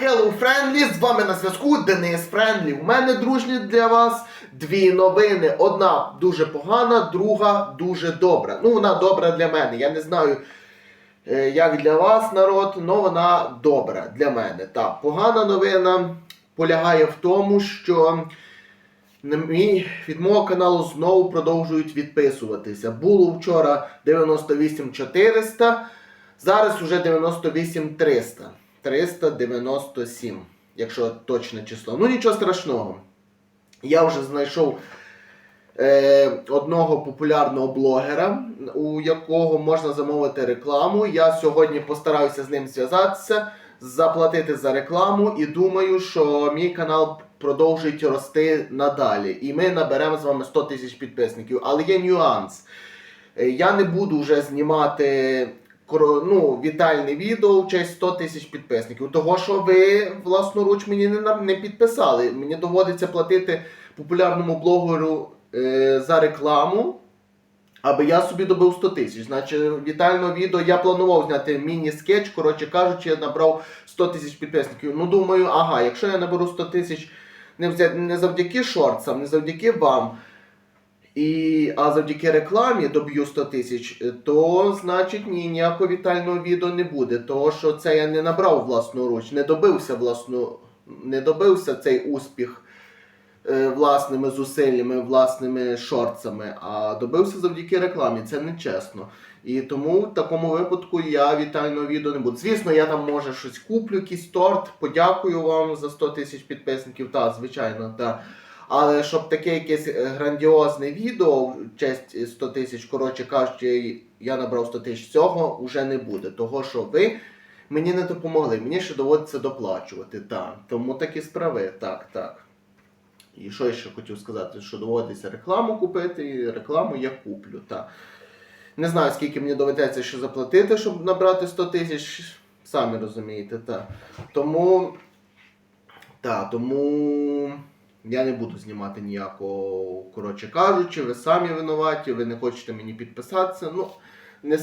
Hello Friendly, з вами на зв'язку Денис Френдлі. У мене дружні для вас дві новини. Одна дуже погана, друга дуже добра. Ну, вона добра для мене. Я не знаю, е, як для вас, народ, але вона добра для мене. Так, погана новина полягає в тому, що від мого каналу знову продовжують відписуватися. Було вчора 98 400, зараз уже 98 300. 397, якщо точне число. Ну нічого страшного. Я вже знайшов е, одного популярного блогера, у якого можна замовити рекламу. Я сьогодні постараюся з ним зв'язатися, заплатити за рекламу і думаю, що мій канал продовжить рости надалі. І ми наберемо з вами 100 тисяч підписників. Але є нюанс. Е, Я не буду вже знімати ну, вітальне відео в честь 100 тисяч підписників. Того, що ви власноруч мені не, не підписали. Мені доводиться платити популярному блогеру е, за рекламу. Аби я собі добив 100 тисяч. Значить, вітального відео я планував зняти міні-скетч. Коротше кажучи, я набрав 100 тисяч підписників. Ну думаю, ага, якщо я наберу 100 тисяч не, завдяки шорцам, не завдяки вам, і, а завдяки рекламі доб'ю 100 тисяч, то значить ні, ніякого вітального відео не буде. Того, що це я не набрав власноруч, не добився власну, не добився цей успіх е, власними зусиллями, власними шорцами, а добився завдяки рекламі. Це нечесно. І тому в такому випадку я вітального відео не буду. Звісно, я там може щось куплю, якийсь торт. Подякую вам за 100 тисяч підписників. Так, звичайно, так. Але щоб таке якесь е, грандіозне відео, в честь 100 тисяч, коротше кажучи, я набрав 100 тисяч цього, вже не буде. Того, що ви мені не допомогли, мені ще доводиться доплачувати. Так. Тому такі справи. Так, так. І що я ще хотів сказати, що доводиться рекламу купити, і рекламу я куплю. Так. Не знаю, скільки мені доведеться ще заплатити, щоб набрати 100 тисяч. Самі розумієте, так. Тому. Так, тому я не буду знімати ніякого, коротше кажучи, ви самі винуваті, ви не хочете мені підписатися. Ну, не,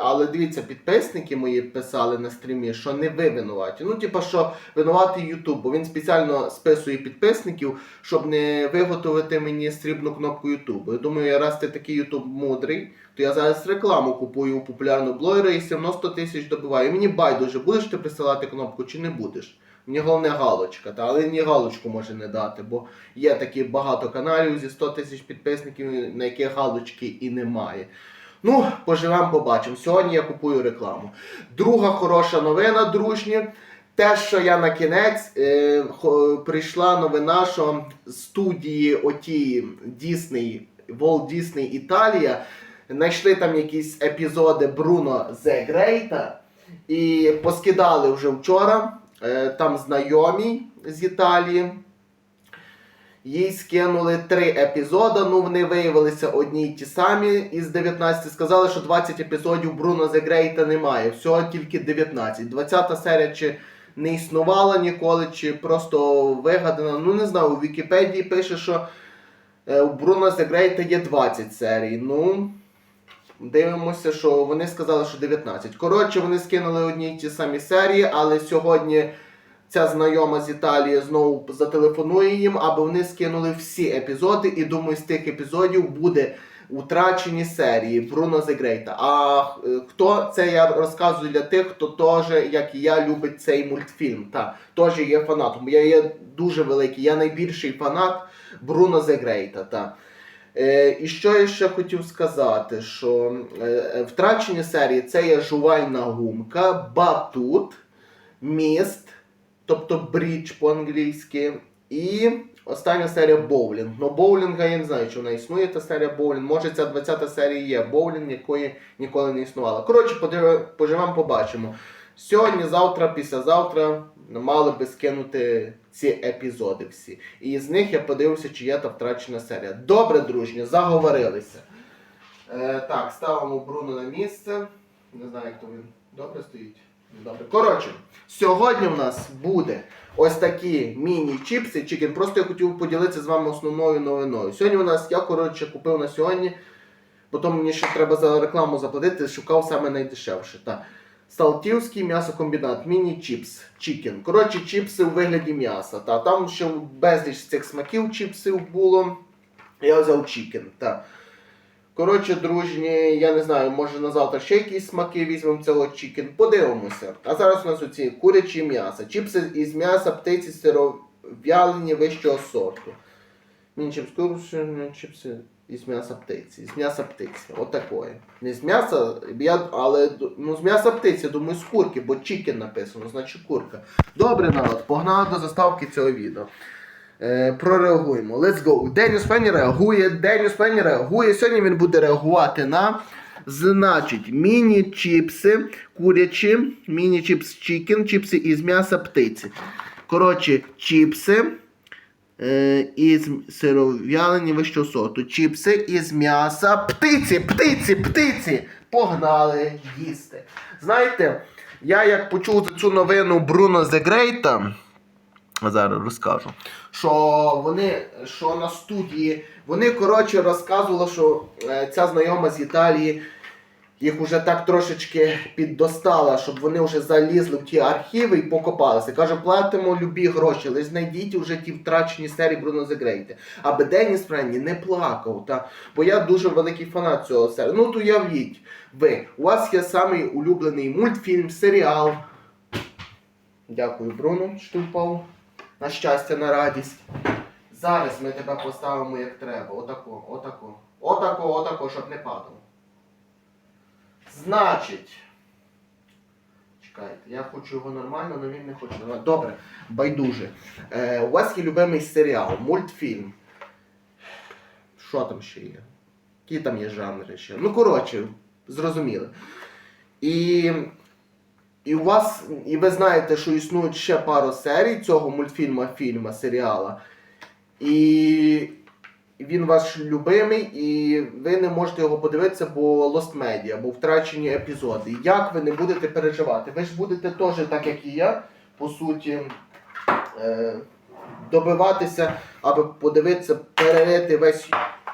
але дивіться, підписники мої писали на стрімі, що не ви винуваті. Ну, типа, що винуватий Ютуб, бо він спеціально списує підписників, щоб не виготовити мені срібну кнопку Ютубу. Я думаю, раз ти такий Ютуб мудрий, то я зараз рекламу купую у популярного блогера і 90 тисяч добиваю. І мені байдуже, будеш ти присилати кнопку чи не будеш. Мені головне галочка, та, але ні галочку може не дати, бо є такі багато каналів зі 100 тисяч підписників, на яких галочки і немає. Ну, поживемо, побачимо. Сьогодні я купую рекламу. Друга хороша новина, дружні. Те, що я на кінець е, прийшла новина, що студії оті Disney, Walt Disney Італія знайшли там якісь епізоди Бруно The Great і поскидали вже вчора. Е, там знайомі з Італії. Їй скинули три епізоди, ну вони виявилися одні й ті самі із 19. Сказали, що 20 епізодів Бруно Great немає. Всього тільки 19. 20 серія чи не існувала ніколи, чи просто вигадана. Ну не знаю, у Вікіпедії пише, що е, у Бруно Great є 20 серій. Ну. Дивимося, що вони сказали, що 19. Коротше, вони скинули одні й ті самі серії, але сьогодні ця знайома з Італії знову зателефонує їм, аби вони скинули всі епізоди, і думаю, з тих епізодів буде утрачені серії Бруно Great. А е, хто це я розказую для тих, хто теж, як і я, любить цей мультфільм. Та теж є фанатом. Я є дуже великий, я найбільший фанат Бруно Great. Та. Е, і що я ще хотів сказати, що е, е, втрачені серії це є жувальна гумка, батут, міст, тобто брідж по-англійськи, і остання серія боулінг. Ну, боулінга я не знаю, чи вона існує, та серія боулінг. Може, ця 20-та серія є боулінг, якої ніколи не існувала. Коротше, поживемо, побачимо. Сьогодні, завтра, післязавтра мали би скинути ці епізоди всі. І з них я подивився, чи є та втрачена серія. Добре, дружні, заговорилися. Е, так, ставимо Бруно на місце. Не знаю, як то він добре стоїть. Добре. Коротше, сьогодні в нас буде ось такі міні-чіпси. Чікен. Просто я хотів поділитися з вами основною новиною. Сьогодні у нас, я коротше купив на сьогодні, потім мені ще треба за рекламу заплатити, шукав саме найдешевше. Так. Салтівський м'ясокомбінат, міні-чіпс, чікен. Коротше, чіпси у вигляді м'яса. Та. Там ще безліч цих смаків чіпсів було. Я взяв чікен. Та. Коротше, дружні, я не знаю, може на завтра ще якісь смаки візьмемо цього чікен. Подивимося. А зараз у нас оці курячі м'яса. Чіпси із м'яса, птиці, сиров'ялені вищого сорту. Міні-чіпс чіпси із м'яса птиці. З м'яса птиці. Отакої. Не з м'яса, але ну, з м'яса птиці, думаю, з курки, бо чікен написано, значить курка. Добре, народ, погнали до заставки цього відео. Е, прореагуємо. Let's go. Деніс Фенні реагує. Деніс Фенні реагує. Сьогодні він буде реагувати на. Значить, міні-чіпси, курячі, міні-чіпс чікен, чіпси із м'яса птиці. Коротше, чіпси із сиров'ялені вищого сорту. Чіпси із м'яса птиці, птиці, птиці. Погнали їсти. Знаєте, я як почув цю новину Бруно Зегрейта, зараз розкажу, що вони, що на студії, вони, коротше, розказували, що е, ця знайома з Італії їх уже так трошечки піддостала, щоб вони вже залізли в ті архіви і покопалися. Каже, платимо любі гроші, лише знайдіть вже ті втрачені серії Бруно Зегрейти. Аби Деніс Френні не плакав. Та? Бо я дуже великий фанат цього серії. Ну, то уявіть, ви, у вас є самий улюблений мультфільм, серіал. Дякую, Бруно, що ти впав. На щастя, на радість. Зараз ми тебе поставимо як треба. Отако, отако. Отако, отако, щоб не падало. Значить. Чекайте, я хочу його нормально, але він не хоче. Добре, байдуже. Е, у вас є любимий серіал, мультфільм. Що там ще є? Які там є жанри ще? Ну, коротше, зрозуміли. І, і у вас, і ви знаєте, що існують ще пару серій цього мультфільма, фільма, серіала. І він ваш любимий, і ви не можете його подивитися, бо Lost Media, бо втрачені епізоди. Як ви не будете переживати? Ви ж будете теж, так як і я, по суті, е, добиватися, аби подивитися, перерити весь.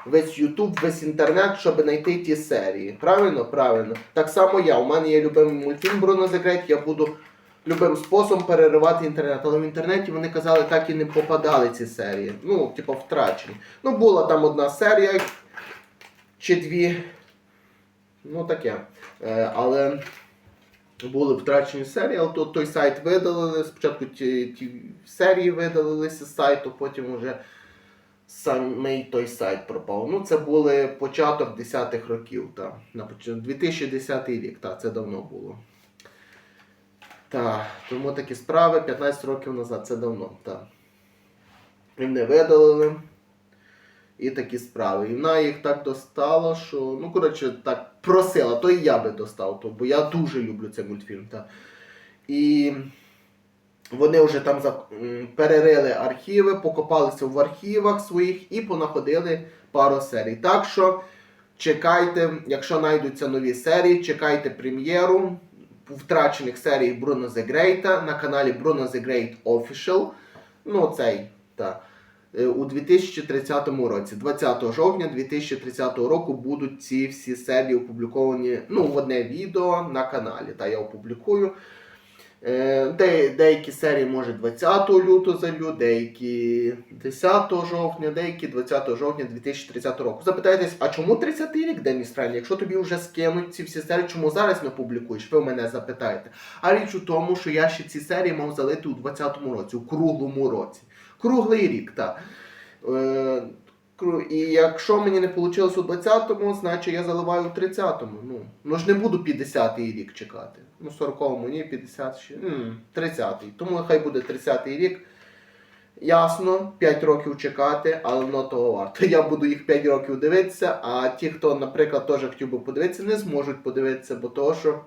Весь Ютуб, весь інтернет, щоб знайти ті серії. Правильно? Правильно. Так само я. У мене є любимий мультфільм Бруно Секрет, я буду любим способом переривати інтернет. Але в інтернеті вони казали, так і не попадали ці серії. Ну, типу, втрачені. Ну, була там одна серія чи дві. Ну, таке. Е, але були втрачені серії, але то, той сайт видалили. Спочатку ті, ті серії видалилися з сайту, потім вже самий той сайт пропав. Ну, це були початок 10-х років. Та, на 2010 рік, та, це давно було. Так, тому такі справи 15 років назад, це давно. Так. І не видалили. І такі справи. І вона їх так достала, що. Ну, коротше, так просила, то і я би достав, то, бо я дуже люблю цей мультфільм. Та. І вони вже там перерили архіви, покопалися в архівах своїх і понаходили пару серій. Так що чекайте, якщо знайдуться нові серії, чекайте прем'єру втрачених серій Бруно the Great на каналі Bruno the Great Official. Ну, цей, та. Е, У 2030 році, 20 жовтня 2030 року, будуть ці всі серії опубліковані ну, в одне відео на каналі. Та я опублікую. Е, Де, деякі серії, може, 20 лютого залю, деякі 10 жовтня, деякі 20 жовтня 2030 року. Запитаєтесь, а чому 30 рік Деніс Френлі? Якщо тобі вже скинуть ці всі серії, чому зараз не публікуєш? Ви мене запитаєте. А річ у тому, що я ще ці серії мав залити у 20-му році, у круглому році. Круглий рік, так. Е, і якщо мені не вийшло у 20-му, значить я заливаю у 30-му. Ну, ну ж не буду 50-й рік чекати. Ну, 40-му, ні, 50 ще. 30-й. Тому хай буде 30-й рік. Ясно, 5 років чекати, але воно того варто. Я буду їх 5 років дивитися, а ті, хто, наприклад, теж хотів би подивитися, не зможуть подивитися, бо того, що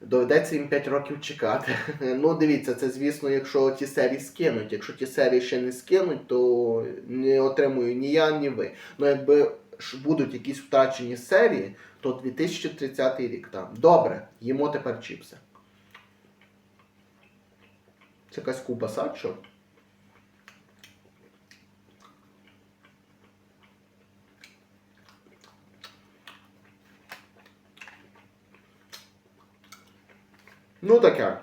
доведеться їм 5 років чекати. Ну, дивіться, це звісно, якщо ті серії скинуть. Якщо ті серії ще не скинуть, то не отримую ні я, ні ви. Ну, якби будуть якісь втрачені серії, то 2030 рік там. Добре, їмо тепер чіпси. Це якась кубаса, що? Ну таке.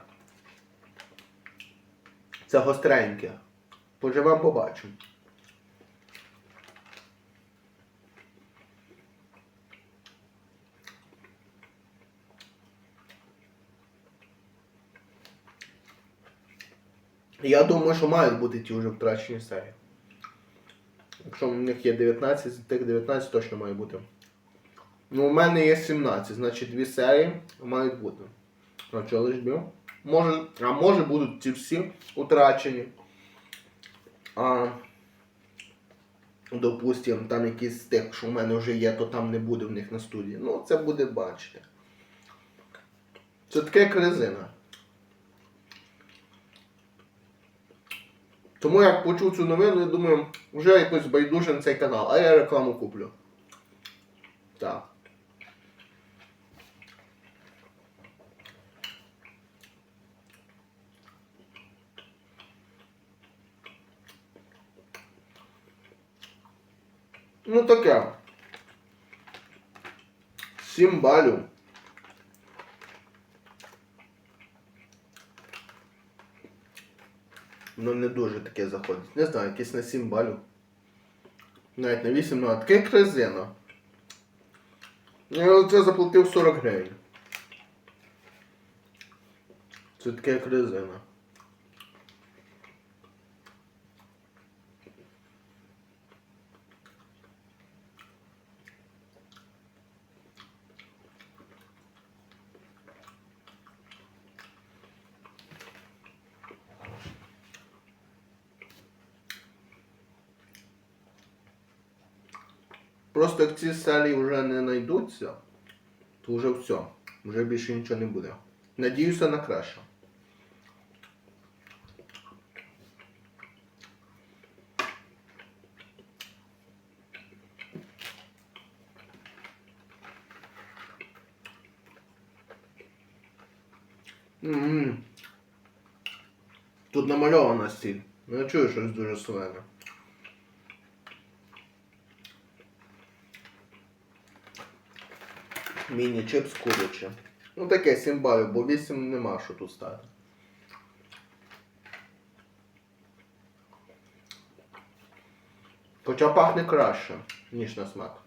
Це гостреньке. Поживемо, побачимо. Я думаю, що мають бути ті вже втрачені серії. Якщо в них є 19, з тих 19 точно має бути. Ну, у мене є 17, значить дві серії мають бути. А чого? Може, а може будуть ці всі утрачені. А, допустим, там якісь з що в мене вже є, то там не буде в них на студії. Ну, це буде бачити. Це таке як резина. Тому як почув цю новину, я думаю, вже якось байдуже цей канал, а я рекламу куплю. Так. Ну таке. 7 балів. Ну не дуже таке заходить. Не знаю, якесь на 7 балів. Навіть на 8, ну а таке як резина. Я це заплатив 40 гривень. Це таке як Просто як ці серії вже не знайдуться, то вже все. Вже більше нічого не буде. Надіюся на краще. Тут намальована стіль. Ну я чую щось дуже солене. Міні-чипс куряче. Ну таке 7 балів, бо 8 нема що тут стати. Хоча пахне краще, ніж на смак.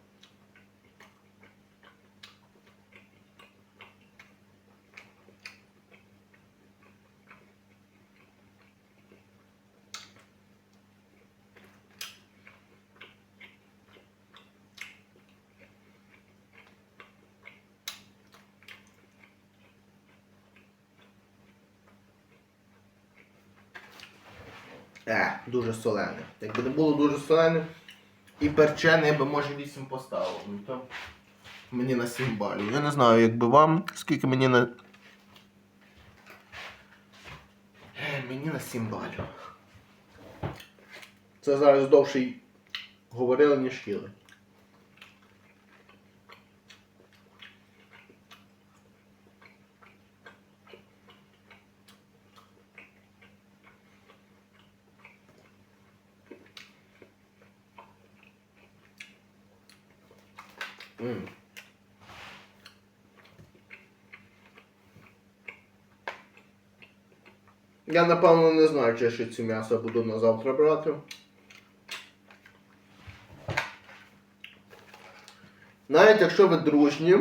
Е, дуже солене. Якби не було дуже солене і перчене, я би може 8 поставив. Ну то мені на 7 балів. Я не знаю, якби вам, скільки мені на. Е, Мені на 7 балів. Це зараз довше говорили, ніж їли. Я напевно не знаю, чи я ще ці м'ясо буду на завтра брати. Навіть якщо ви дружні,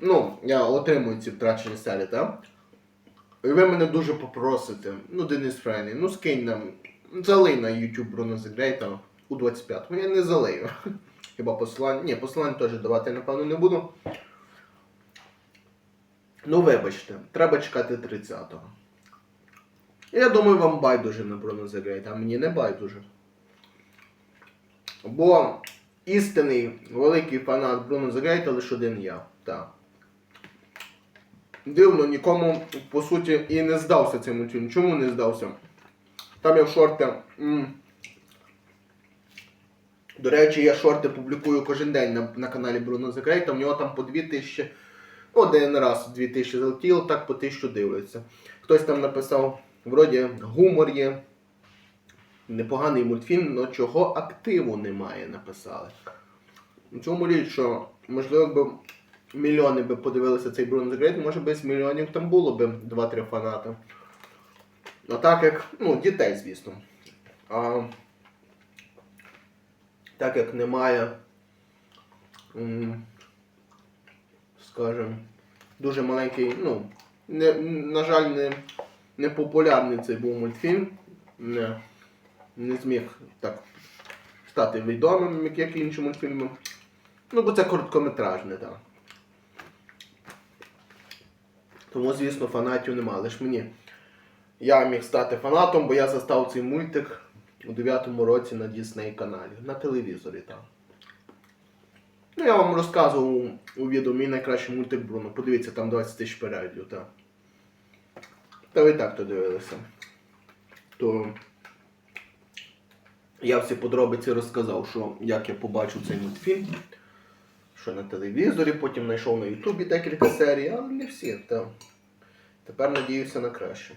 ну, я отримую ці втрачені селі, так? І ви мене дуже попросите, ну, Денис Фрейний, ну скинь нам, залий на YouTube Bruno The у 25-му. Я не залию. Хіба посилання? Ні, посилання теж давати, напевно, не буду. Ну, вибачте, треба чекати 30-го. Я думаю, вам байдуже на Bruno The а мені не байдуже. Бо істинний великий фанат Bruno The лише один я. Так. Дивно, нікому, по суті, і не здався цей мультфільм. Чому не здався? Там я в шорти. м, До речі, я шорти публікую кожен день на, на каналі Bruno The Great, У нього там по 2000, один раз 2000 залетіло, так по 1000 дивляться. Хтось там написав, вроді гумор є. Непоганий мультфільм, але чого активу немає, написали. У цьому річ, що можливо б мільйони би подивилися цей Bruno the Great, може з мільйонів там було би 2-3 фаната. А так як, ну, дітей, звісно. А так як немає, скажімо, дуже маленький, ну, не, на жаль, не, не популярний цей був мультфільм. Не, не зміг так стати відомим, як, як інші мультфільми. Ну, бо це короткометражне, так. Тому, звісно, фанатів нема. Лиш мені. Я міг стати фанатом, бо я застав цей мультик у 9-му році на Disney каналі. На телевізорі там. Ну, я вам розказував у, відео мій найкращий мультик Бруно. Подивіться, там 20 тисяч переглядів, так. Та ви так то дивилися. То я всі подробиці розказав, що як я побачив цей мультфільм, що на телевізорі, потім знайшов на Ютубі декілька серій, але не всі. Та. Тепер надіюся на краще.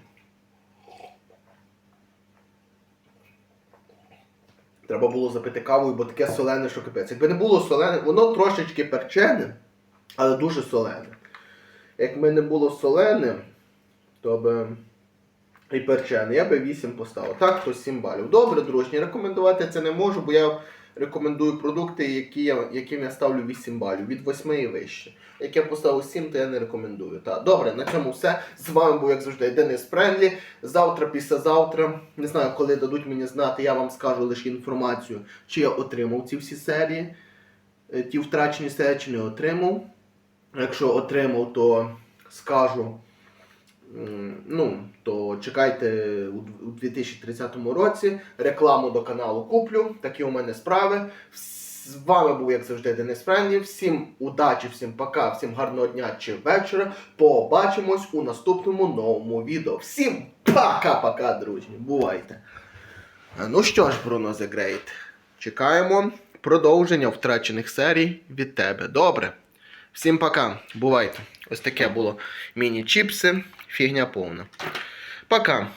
Треба було запити кавою, бо таке солене, що капець. Якби не було солене, воно трошечки перчене, але дуже солене. Якби не було солене, то би і перчене, я би 8 поставив. Так, то 7 балів. Добре, дружні, рекомендувати це не можу, бо я рекомендую продукти, які я, яким я ставлю 8 балів, від 8 і вище. Як я поставив 7, то я не рекомендую. Так, добре, на цьому все. З вами був, як завжди, Денис Френдлі. Завтра, післязавтра, не знаю, коли дадуть мені знати, я вам скажу лише інформацію, чи я отримав ці всі серії, е, ті втрачені серії, чи не отримав. Якщо отримав, то скажу. Ну, чекайте у 2030 році. Рекламу до каналу куплю. Такі у мене справи. З вами був, як завжди, Денис Френдлі. Всім удачі, всім пока, всім гарного дня чи вечора. Побачимось у наступному новому відео. Всім пока-пока, друзі. Бувайте. Ну що ж, Bruno the Great, чекаємо продовження втрачених серій від тебе. Добре. Всім пока. Бувайте. Ось таке було міні-чіпси. Фігня повна. Пока.